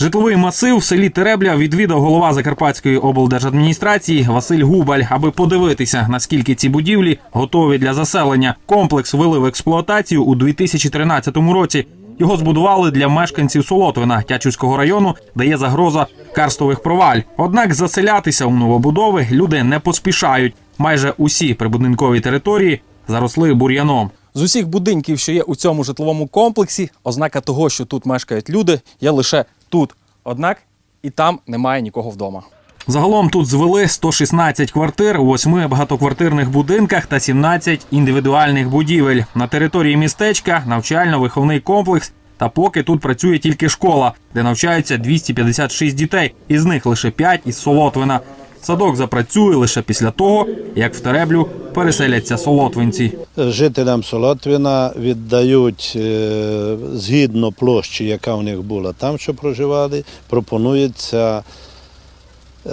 Житловий масив в селі Теребля відвідав голова Закарпатської облдержадміністрації Василь Губаль, аби подивитися, наскільки ці будівлі готові для заселення. Комплекс ввели в експлуатацію у 2013 році. Його збудували для мешканців Солотвина Тячівського району, де є загроза карстових проваль. Однак заселятися у новобудови люди не поспішають. Майже усі прибудинкові території заросли бур'яном. З усіх будинків, що є у цьому житловому комплексі, ознака того, що тут мешкають люди, є лише тут. Однак і там немає нікого вдома. Загалом тут звели 116 квартир у восьми багатоквартирних будинках та 17 індивідуальних будівель. На території містечка навчально-виховний комплекс. Та поки тут працює тільки школа, де навчаються 256 дітей, із них лише 5 із Солотвина. Садок запрацює лише після того, як в Тереблю переселяться солотвинці. Жителям Солотвина віддають е, згідно площі, яка у них була там, що проживали, пропонується,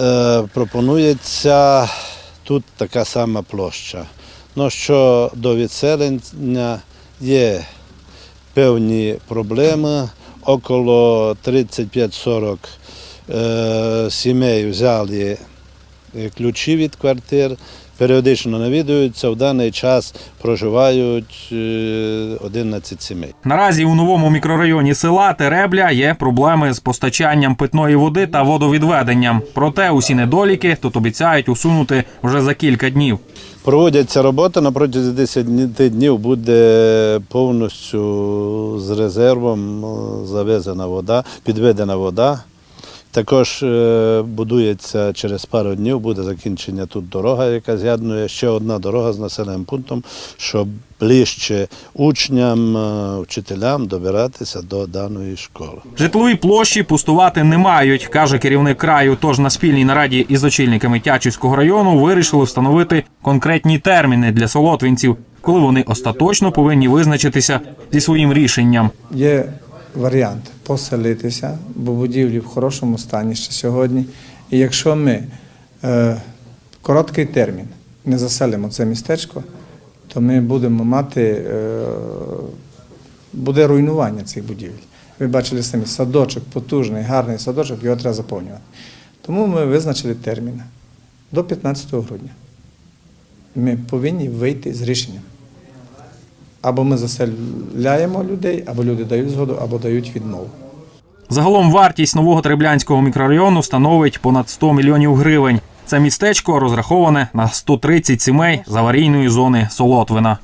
е, пропонується тут така сама площа. Ну, що до відселення є певні проблеми. Около 35-40 е, сімей взяли ключі від квартир, періодично навідуються. В даний час проживають е, 11 сімей. Наразі у новому мікрорайоні села Теребля є проблеми з постачанням питної води та водовідведенням. Проте усі недоліки тут обіцяють усунути вже за кілька днів. Проводяться роботи на протязі 10 днів буде повністю з резервом е, завезена вода, підведена вода. Також е, будується через пару днів, буде закінчення тут дорога, яка з'єднує ще одна дорога з населеним пунктом, щоб ближче учням, е, вчителям добиратися до даної школи. Житлові площі пустувати не мають, каже керівник краю. Тож на спільній нараді із очільниками Тячівського району вирішили встановити конкретні терміни для солотвинців, коли вони остаточно повинні визначитися зі своїм рішенням. Є варіант поселитися, бо будівлі в хорошому стані ще сьогодні. І якщо ми е, короткий термін не заселимо це містечко, то ми будемо мати е, буде руйнування цих будівель. Ви бачили самі садочок, потужний, гарний садочок, його треба заповнювати. Тому ми визначили термін до 15 грудня. Ми повинні вийти з рішенням. Або ми заселяємо людей, або люди дають згоду, або дають відмову. Загалом вартість нового Треблянського мікрорайону становить понад 100 мільйонів гривень. Це містечко розраховане на 130 сімей з аварійної зони Солотвина.